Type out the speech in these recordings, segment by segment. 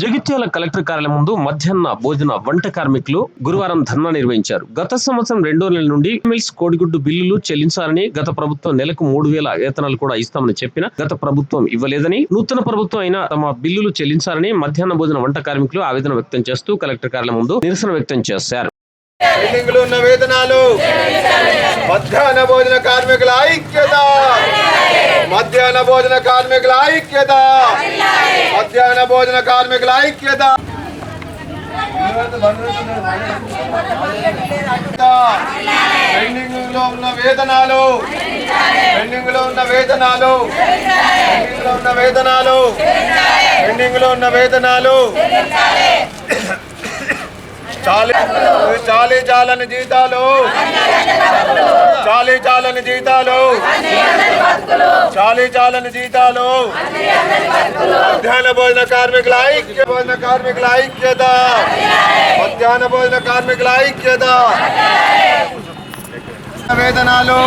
Jagtial collector కార్యాలయం ముందు మధ్యాహ్న భోజన వంట కార్మికులు గురువారం ధర్నా నిర్వహించారు. గత సంవత్సరం రెండో నెల నుండి మిల్స్ కోడిగుడ్డు బిల్లులు చెల్లించాలని గత ప్రభుత్వం నెలకు మూడు వేల వేతనాలు కూడా ఇస్తామని చెప్పిన గత ప్రభుత్వం ఇవ్వలేదని నూతన ప్రభుత్వం అయినా తమ బిల్లులు చెల్లించాలని మధ్యాహ్న భోజన వంట కార్మికులు ఆవేదన వ్యక్తం చేస్తూ కలెక్టర్ కార్యాలయం ముందు నిరసన వ్యక్తం చేశారు. వేతనాలు. మధ్యాహ్న భోజన కార్మికుల ఐక్యత. మధ్యాహ్న భోజన కార్మికుల ఐక్యత. మధ్యాహ్న భోజన కార్మికుల ఐక్యత. పెండింగ్లో ఉన్న వేతనాలు. పెండింగ్లో ఉన్న వేతనాలు. పెండింగ్లో ఉన్న వేతనాలు. పెండింగ్లో ఉన్న వేతనాలు. చాలి చాలి చాలని జీతాలు. చాలి చాలని జీతాలు. చాలి చాలని జీతాలు. మధ్యాహ్న భోజన కార్మికుల ఐక్య భోజన కార్మికుల ఐక్యత. మధ్యాహ్న భోజన కార్మికుల ఐక్యత. వేతనాలు.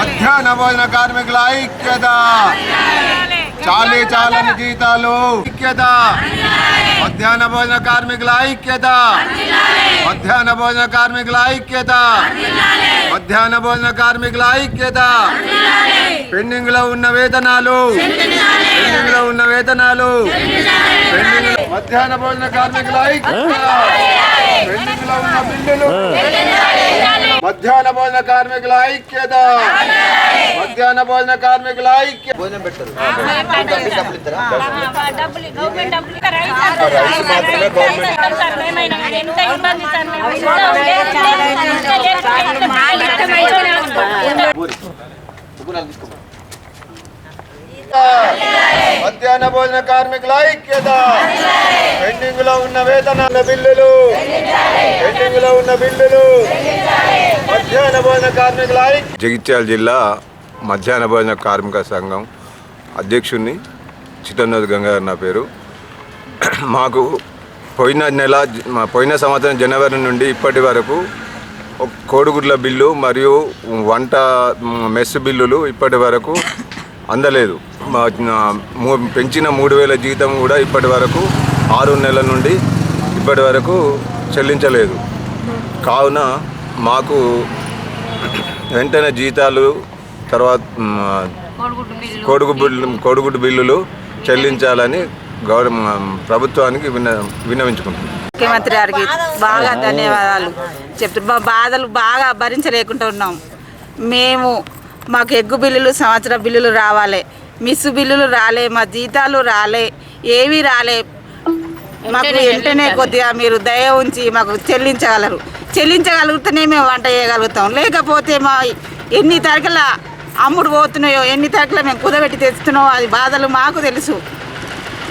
మధ్యాహ్న భోజన కార్మికుల ఐక్యత. చాలే చాలని జీతాలు ఐక్యత. మధ్యాహ్న భోజన కార్మికుల ఐక్యత. మధ్యాహ్న భోజన కార్మికుల ఐక్యత. మధ్యాహ్న భోజన కార్మికుల ఐక్యత. పెండింగ్లో ఉన్న వేతనాలు. పెండింగ్లో ఉన్న వేతనాలు. పెండింగ్ మధ్యాహ్న భోజన కార్మికుల ఐక్యత. పెండింగ్లో ఉన్న బిల్లులు. మధ్యాహ్న భోజన కార్మికుల ఐక్యత మధ్యాహ్న భోజన కార్మికుల ఐక్యత భోజనం పెట్టరు డబ్బులు గవర్నమెంట్ డబ్బులు ఇక రైతు అంటారు. రైతు మాత్రమే గవర్నమెంట్. రైతు అంటారు. మేమైనా కానీ ఎంత ఇబ్బంది సార్ మేము. ఎంత లేకపోతే ఎంత బాగా ఇష్టమైతేనే ఉంటాం. మధ్యాహ్న భోజన కార్మికుల ఐక్యత పెండింగ్లో ఉన్న వేతనాల బిల్లులు పెండింగ్లో ఉన్న బిల్లులు మధ్యాహ్న భోజన కార్మికుల ఐక్య జగిత్యాల జిల్లా మధ్యాహ్న భోజన కార్మిక సంఘం అధ్యక్షుడిని చిట్టన్నోజు గంగాధర్ నా పేరు. మాకు పోయిన నెల మా పోయిన సంవత్సరం జనవరి నుండి ఇప్పటి వరకు కోడిగుడ్ల బిల్లు మరియు వంట మెస్ బిల్లులు ఇప్పటి వరకు అందలేదు. మా పెంచిన మూడు వేల జీతం కూడా ఇప్పటి వరకు ఆరు నెలల నుండి ఇప్పటి వరకు చెల్లించలేదు. కావున మాకు వెంటనే జీతాలు తర్వాత కోడిగుడ్డు బిల్లు కోడిగుడ్డు బిల్లులు చెల్లించాలని గౌరవ ప్రభుత్వానికి విన విన్నవించుకుంటున్నాం. ముఖ్యమంత్రి గారికి బాగా ధన్యవాదాలు చెప్తున్నా మా బాధలు బాగా భరించలేకుండా ఉన్నాం. మేము మాకు ఎగ్గు బిల్లులు సంవత్సర బిల్లులు రావాలి. మిస్ బిల్లులు రాలే మా జీతాలు రాలే ఏవి రాలే. మాకు వెంటనే కొద్దిగా మీరు దయ ఉంచి మాకు చెల్లించగలరు. చెల్లించగలిగితేనే మేము వంట చేయగలుగుతాం. లేకపోతే మా ఎన్ని తరగల అమ్ముడు పోతున్నాయో ఎన్ని తరగల మేము కుదబెట్టి తెస్తున్నామో అది బాధలు మాకు తెలుసు.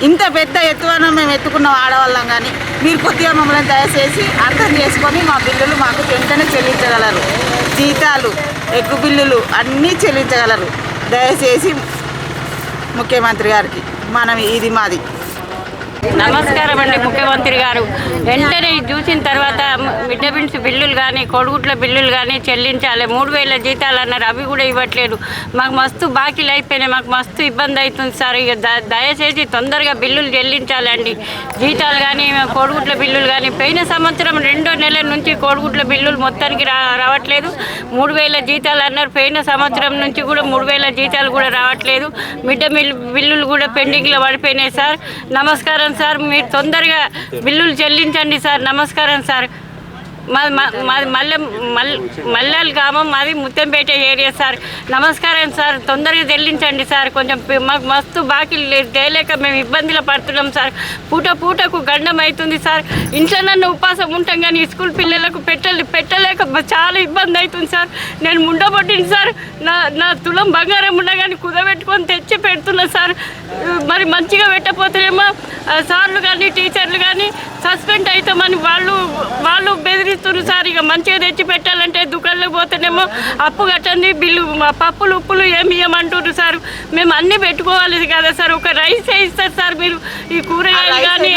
ఇంత పెద్ద ఎత్తువన మేము ఎత్తుకున్నాం ఆడవాళ్ళం కానీ మీరు కొద్దిగా మమ్మల్ని దయచేసి అర్థం చేసుకొని మా బిల్లులు మాకు వెంటనే చెల్లించగలరు. జీతాలు ఎగ్గు బిల్లులు అన్నీ చెల్లించగలరు. దయచేసి ముఖ్యమంత్రి గారికి మనం ఇది మాది. నమస్కారం అండి ముఖ్యమంత్రి గారు. వెంటనే చూసిన తర్వాత మిడ్ బిన్స్ బిల్లులు కానీ కొడుగుట్ల బిల్లులు కానీ చెల్లించాలి. మూడు వేల జీతాలు అన్నారు. అవి కూడా ఇవ్వట్లేదు. మాకు మస్తు బాకీలు అయిపోయినాయి. మాకు మస్తు ఇబ్బంది అవుతుంది సార్. ఇక ద- దయచేసి తొందరగా బిల్లులు చెల్లించాలండి. జీతాలు కానీ కోడిగుట్ల బిల్లులు కానీ పోయిన సంవత్సరం రెండో నెల నుంచి కోడిగుడ్ల బిల్లులు మొత్తానికి రా రావట్లేదు. మూడు వేల జీతాలు అన్నారు. పోయిన సంవత్సరం నుంచి కూడా మూడు వేల జీతాలు కూడా రావట్లేదు. మిడ్ మిల్ బిల్లులు కూడా పెండింగ్లో పడిపోయినాయి సార్. నమస్కారం సార్. మీరు తొందరగా బిల్లులు చెల్లించండి సార్. నమస్కారం సార్. మాది మా- మాది మల్లె మల్ మల్లెల గ్రామం మాది ముత్తంపేట ఏరియా సార్. నమస్కారం సార్. తొందరగా చెల్లించండి సార్. కొంచెం మాకు మస్తు బాకీలు తేలేక మేము ఇబ్బందిలో పడుతున్నాం సార్. పూట పూటకు గండం అవుతుంది సార్. ఇంట్లోనన్న ఉపాసం ఉంటాం కానీ స్కూల్ పిల్లలకు పెట్టలే పెట్టలేక చాలా ఇబ్బంది అవుతుంది సార్. నేను ముండబొట్టింది సార్. నా నా తులం బంగారం ఉన్నా కానీ కుదబెట్టుకొని తెచ్చి పెడుతున్నా సార్. మరి మంచిగా పెట్టపోతేనేమో సార్లు కానీ టీచర్లు కానీ సస్పెండ్ అవుతామని వాళ్ళు మంచిగా తెచ్చి పెట్టాలంటే దుకాణంలోకి పోతేనేమో అప్పు కట్టండి బిల్లు మా పప్పులు ఉప్పులు ఏమి ఇవ్వమంటున్నారు సార్. మేము అన్నీ పెట్టుకోవాలి కదా సార్. ఒక రైసే ఇస్తారు సార్ మీరు? ఈ కూరగాయలు కానీ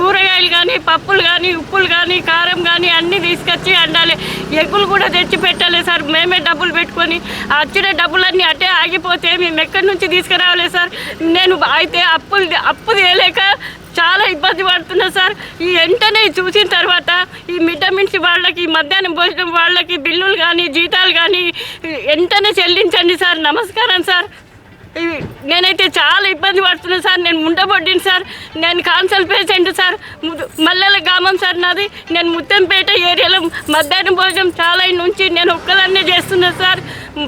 కూరగాయలు కానీ పప్పులు కానీ ఉప్పులు కానీ కారం కానీ అన్నీ తీసుకొచ్చి అండాలి. ఎగ్గులు కూడా తెచ్చి పెట్టాలి సార్. మేమే డబ్బులు పెట్టుకొని వచ్చిన డబ్బులన్నీ అట్టే ఆగిపోతే మేము ఎక్కడి నుంచి తీసుకురావాలి సార్? నేను అయితే అప్పులు అప్పు తేలేక చాలా ఇబ్బంది పడుతున్నా సార్. ఈ వెంటనే చూసిన తర్వాత ఈ మిటమిన్స్ వాళ్ళకి మధ్యాహ్నం భోజనం వాళ్ళకి బిల్లులు కానీ జీతాలు కానీ వెంటనే చెల్లించండి సార్. నమస్కారం సార్. నేనైతే చాలా ఇబ్బంది పడుతున్నాను సార్. నేను ముండబడ్డాను సార్. నేను కాన్సల్ పేషెంట్ సార్. మల్లెల గ్రామం సార్ నాది. నేను ముత్తంపేట ఏరియాలో మధ్యాహ్నం భోజనం చాలా నుంచి నేను ఒక్కదాన్నే చేస్తున్నా సార్.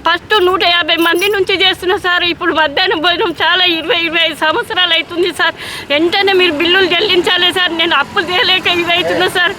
ఫస్ట్ నూట యాభై మంది నుంచి చేస్తున్నా సార్. ఇప్పుడు మధ్యాహ్నం భోజనం చాలా ఇరవై ఇరవై ఐదు సంవత్సరాలు అవుతుంది సార్. వెంటనే మీరు బిల్లులు చెల్లించాలి సార్. నేను అప్పులు చేయలేక ఇది అవుతున్నా సార్.